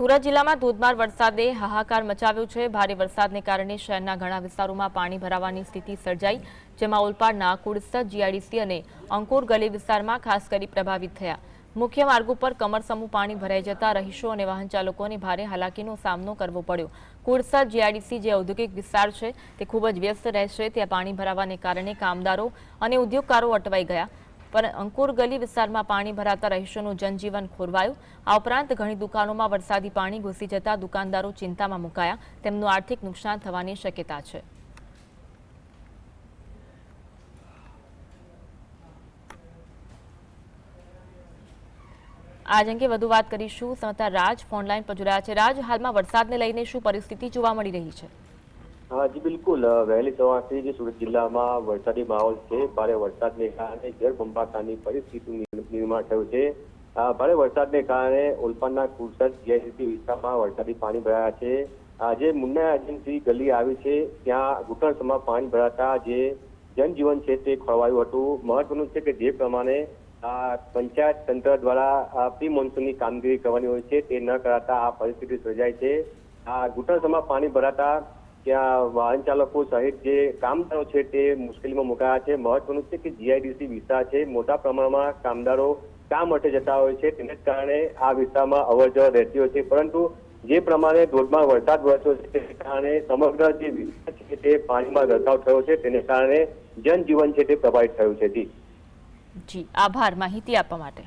સુરત જિલ્લામાં ધોધમાર વરસાદે હાહાકાર મચાવ્યો છે. ભારે વરસાદને કારણે શહેરના ઘણા વિસ્તારોમાં પાણી ભરાવાની સ્થિતિ સર્જાઈ, જેમાં ઓલપાડના કુડસદ જીઆઈડીસી અને અંકુર ગલી વિસ્તારમાં ખાસ કરી પ્રભાવિત થયા. મુખ્ય માર્ગો પર કમરસમું પાણી ભરાઈ જતા રહીશો અને વાહન ચાલકોને ભારે હાલાકીનો સામનો કરવો પડ્યો. કુડસદ જીઆઈડીસી જે ઔદ્યોગિક વિસ્તાર છે, તે ખૂબ જ વ્યસ્ત રહેશે. ત્યાં પાણી ભરાવાને કારણે કામદારો અને ઉદ્યોગકારો અટવાઈ ગયા. પણ અંકુર ગલી વિસ્તારમાં પાણી ભરાતા રહીશોનું જનજીવન ખોરવાયું. આ ઉપરાંત ઘણી દુકાનોમાં વરસાદી પાણી ઘૂસી જતા દુકાનદારો ચિંતામાં મુકાયા. તેમનું આર્થિક નુકસાન થવાની શક્યતા છે. આજ અંગે વધુ વાત કરીશું. સમાચાર રાજ ફોનલાઈન પર જોડાયા છે. રાજ, હાલમાં વરસાદને લઈને શું પરિસ્થિતિ જોવા મળી રહી છે? હા જી, બિલકુલ. વહેલી સવારથી જ સુરત જિલ્લામાં વરસાદી માહોલ છે. ભારે વરસાદને કારણે જળબંબાકારની પરિસ્થિતિ નિર્માણ થયું છે. ભારે વરસાદને કારણે ઓલપાડના કુરસદ જીઆઈડીસી વિસ્તારમાં વરસાદી પાણી ભરાયા છે. આ જે મુન્ના એજન્સી ગલી આવી છે. ત્યાં ઘૂંટણસમાં પાણી ભરાતા જે જનજીવન છે તે ખોરવાયું હતું. મહત્વનું છે કે જે પ્રમાણે પંચાયત તંત્ર દ્વારા પ્રી મોન્સૂનની કામગીરી કરવાની હોય છે તે ન કરાતા આ પરિસ્થિતિ સર્જાય છે. આ ઘૂંટણસમાં પાણી ભરાતા ત્યાં વાહન ચાલકો સહિત જે કામદારો છે તે મુશ્કેલીમાં મુકાયા છે. મહત્વનું છે કે જીઆઈડીસી વિસ્તાર છે. મોટા પ્રમાણમાં કામદારો કામ માટે જતા હોય છે. તેને જ કારણે આ વિસ્તારમાં અવર જવર રહેતી હોય છે. પરંતુ જે પ્રમાણે ધોધમાર વરસાદ વરસ્યો છે તેને કારણે સમગ્ર જે વિસ્તાર છે તે પાણીમાં ગરકાવ થયો છે. તેને કારણે જનજીવન છે તે પ્રભાવિત થયું છે. જી. આભાર માહિતી આપવા માટે.